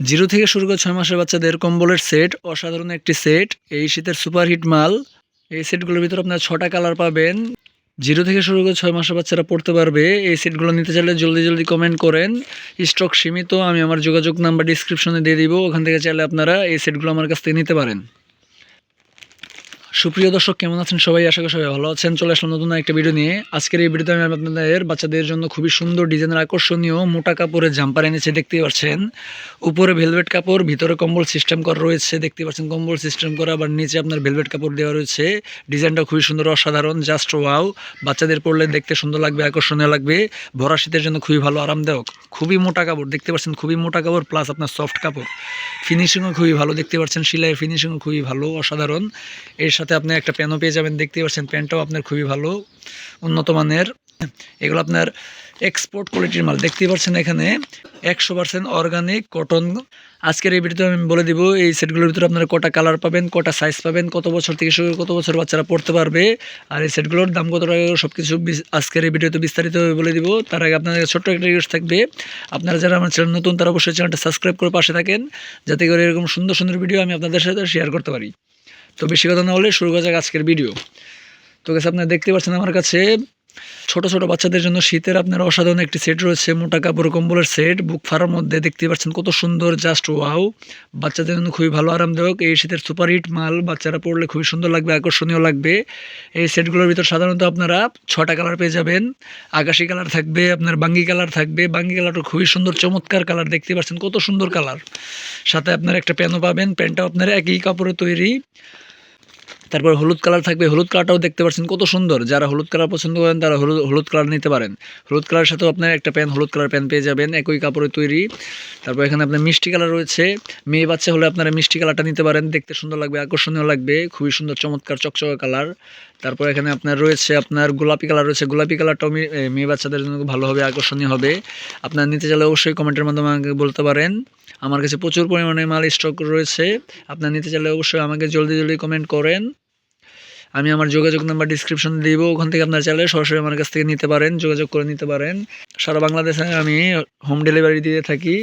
Zero থেকে শুরু করে ছয় মাসের বাচ্চাদের কম্বলের সেট, অসাধারণ একটি সেট। এই শীতের সুপারহিট মাল, এই সেটগুলোর ভিতরে আপনার ছটা কালার পাবেন। জিরো থেকে শুরু করে ছয় মাসের বাচ্চারা পড়তে পারবে। এই সেটগুলো নিতে চাইলে জলদি জলদি কমেন্ট করেন। স্টক সীমিত, আমি আমার যোগাযোগ নাম্বার ডিসক্রিপশনে দিয়ে দিব। ওখান থেকে চাইলে আপনারা এই সেটগুলো আমার কাছ থেকে নিতে পারেন। সুপ্রিয় দর্শক, কেমন আছেন সবাই? আশা করি সবাই ভালো আছেন। চলে আসলাম নতুন একটা ভিডিও নিয়ে। আজকের এই ভিডিওতে আমি আপনাদের বাচ্চাদের জন্য খুবই সুন্দর ডিজাইনের আকর্ষণীয় মোটা কাপড়ের জাম্পার এনেছে দেখতে পাচ্ছেন। উপরে ভেলভেট কাপড়, ভিতরে কম্বল সিস্টেম করা রয়েছে দেখতে পাচ্ছেন কম্বল সিস্টেম করা। আবার নিচে আপনার ভেলভেট কাপড় দেওয়া রয়েছে। ডিজাইনটা খুবই সুন্দর, অসাধারণ জাস্ট ওয়াও বাচ্চাদের পরলে দেখতে সুন্দর লাগবে, আকর্ষণীয় লাগবে। ভরা শীতের জন্য খুবই ভালো, আরামদায়ক। খুবই মোটা কাপড়, দেখতে পাচ্ছেন, খুবই মোটা কাপড় প্লাস আপনার সফট কাপড়। ফিনিশিংও খুবই ভালো, দেখতে পাচ্ছেন সেলাইয়ের ফিনিশিংও খুবই ভালো, অসাধারণ। এর সাথে আপনি একটা প্যানও পেয়ে যাবেন দেখতে পাচ্ছেন প্যান্টটাও আপনার খুবই ভালো, উন্নত মানের। এগুলো আপনার এক্সপোর্ট কোয়ালিটির মাল। দেখতেই পাচ্ছেন এখানে একশো পার্সেন্ট অর্গানিক কটন আজকের এই ভিডিওতে আমি বলে দিব, এই সেটগুলোর ভিতরে আপনারা কটা কালার পাবেন, কটা সাইজ পাবেন, কত বছর থেকে শুরু, কত বছর বাচ্চারা পড়তে পারবে, আর এই সেটগুলোর দাম কত টাকা সব কিছু আজকের এই ভিডিওতে বিস্তারিতভাবে বলে দিব। তার আগে আপনাদের ছোট্ট একটা রিকোয়েস্ট থাকবে, আপনারা যারা আমার চ্যানেল নতুন, তারা অবশ্যই চ্যানেলটা সাবস্ক্রাইব করে পাশে থাকেন, যাতে করে এরকম সুন্দর সুন্দর ভিডিও আমি আপনাদের সাথে শেয়ার করতে পারি। তো বেশি কথা না হলে শুরু করা যাক আজকের ভিডিও তো গেছে আপনারা দেখতে পাচ্ছেন আমার কাছে ছোট ছোট বাচ্চাদের জন্য শীতের আপনার অসাধারণ একটি সেট রয়েছে, মোটা কাপড় কম্বলের সেট বুক ফারার মধ্যে দেখতে পাচ্ছেন কত সুন্দর জাস্ট ওয়াও বাচ্চাদের জন্য খুবই ভালো, আরামদায়ক। এই শীতের সুপার হিট মাল, বাচ্চারা পড়লে খুবই সুন্দর লাগবে, আকর্ষণীয় লাগবে। এই সেটগুলোর ভিতর সাধারণত আপনারা ছটা কালার পেয়ে যাবেন। আকাশি কালার থাকবে, আপনার বাঙ্গি কালার থাকবে। বাঙ্গি কালারটা খুবই সুন্দর, চমৎকার কালার দেখতে পাচ্ছেন কত সুন্দর কালার সাথে আপনার একটা প্যানও পাবেন প্যান্টটাও আপনার একই কাপড়ে তৈরি। তারপর হলুদ কালার থাকবে, হলুদ কালারটাও দেখতে পাচ্ছেন কত সুন্দর। যারা হলুদ কালার পছন্দ করেন, তারা হলুদ হলুদ কালার নিতে পারেন। হলুদ কালারের সাথেও আপনার একটা প্যান হলুদ কালার প্যান পেয়ে যাবেন, একই কাপড়ে তৈরি। তারপর এখানে আপনার মিষ্টি কালার রয়েছে। মেয়ে বাচ্চা হলে আপনারা মিষ্টি কালারটা নিতে পারেন, দেখতে সুন্দর লাগবে, আকর্ষণীয় লাগবে, খুবই সুন্দর, চমৎকার, চকচকা কালার। তারপর এখানে আপনার রয়েছে আপনার গোলাপি কালার রয়েছে। গোলাপি কালারটাও মেয়ে বাচ্চাদের জন্য ভালো হবে, আকর্ষণীয় হবে। আপনার নিতে চাইলে অবশ্যই কমেন্টের মাধ্যমে আমাকে বলতে পারেন। আমার কাছে প্রচুর পরিমাণে মাল স্টক রয়েছে। আপনার নিতে চাইলে অবশ্যই আমাকে জলদি জলদি কমেন্ট করেন। আমি আমার যোগাযোগ নাম্বার ডিসক্রিপশন দিব, ওখান থেকে আপনার চাইলে সরাসরি আমার কাছ থেকে নিতে পারেন, যোগাযোগ করে নিতে পারেন। সারা বাংলাদেশে আমি হোম ডেলিভারি দিয়ে থাকি।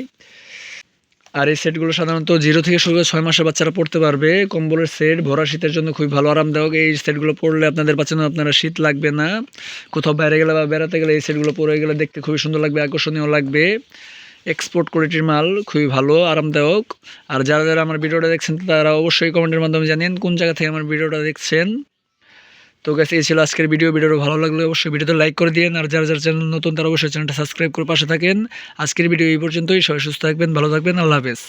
আর এই সেটগুলো সাধারণত জিরো থেকে শুরু করে ছয় মাসের বাচ্চারা পড়তে পারবে। কম্বলের সেট ভরা শীতের জন্য খুবই ভালো, আরামদায়ক। এই সেটগুলো পরলে আপনাদের বাচ্চার আপনারা শীত লাগবে না। কোথাও বাইরে গেলে বা বেড়াতে গেলে এই সেটগুলো পরে গেলে দেখতে খুবই সুন্দর লাগবে, আকর্ষণীয় লাগবে। এক্সপোর্ট কোয়ালিটির মাল খুবই ভালো, আরামদায়ক। আর যারা যারা আমার ভিডিওটা দেখছেন, তারা অবশ্যই কমেন্টের মাধ্যমে জানেন কোন জায়গা থেকে আমার ভিডিওটা দেখছেন। তো গেছে এই ছিল আজকের ভিডিও ভিডিওটা ভালো লাগলে অবশ্যই ভিডিওতে লাইক করে দিন আর যারা যারা চ্যানেল নতুন, তারা অবশ্যই চ্যানেলটা সাবস্ক্রাইব করে পাশে থাকেন। আজকের ভিডিও এই পর্যন্তই। সবাই সুস্থ থাকবেন, ভালো থাকবেন। আল্লাহ হাফেজ।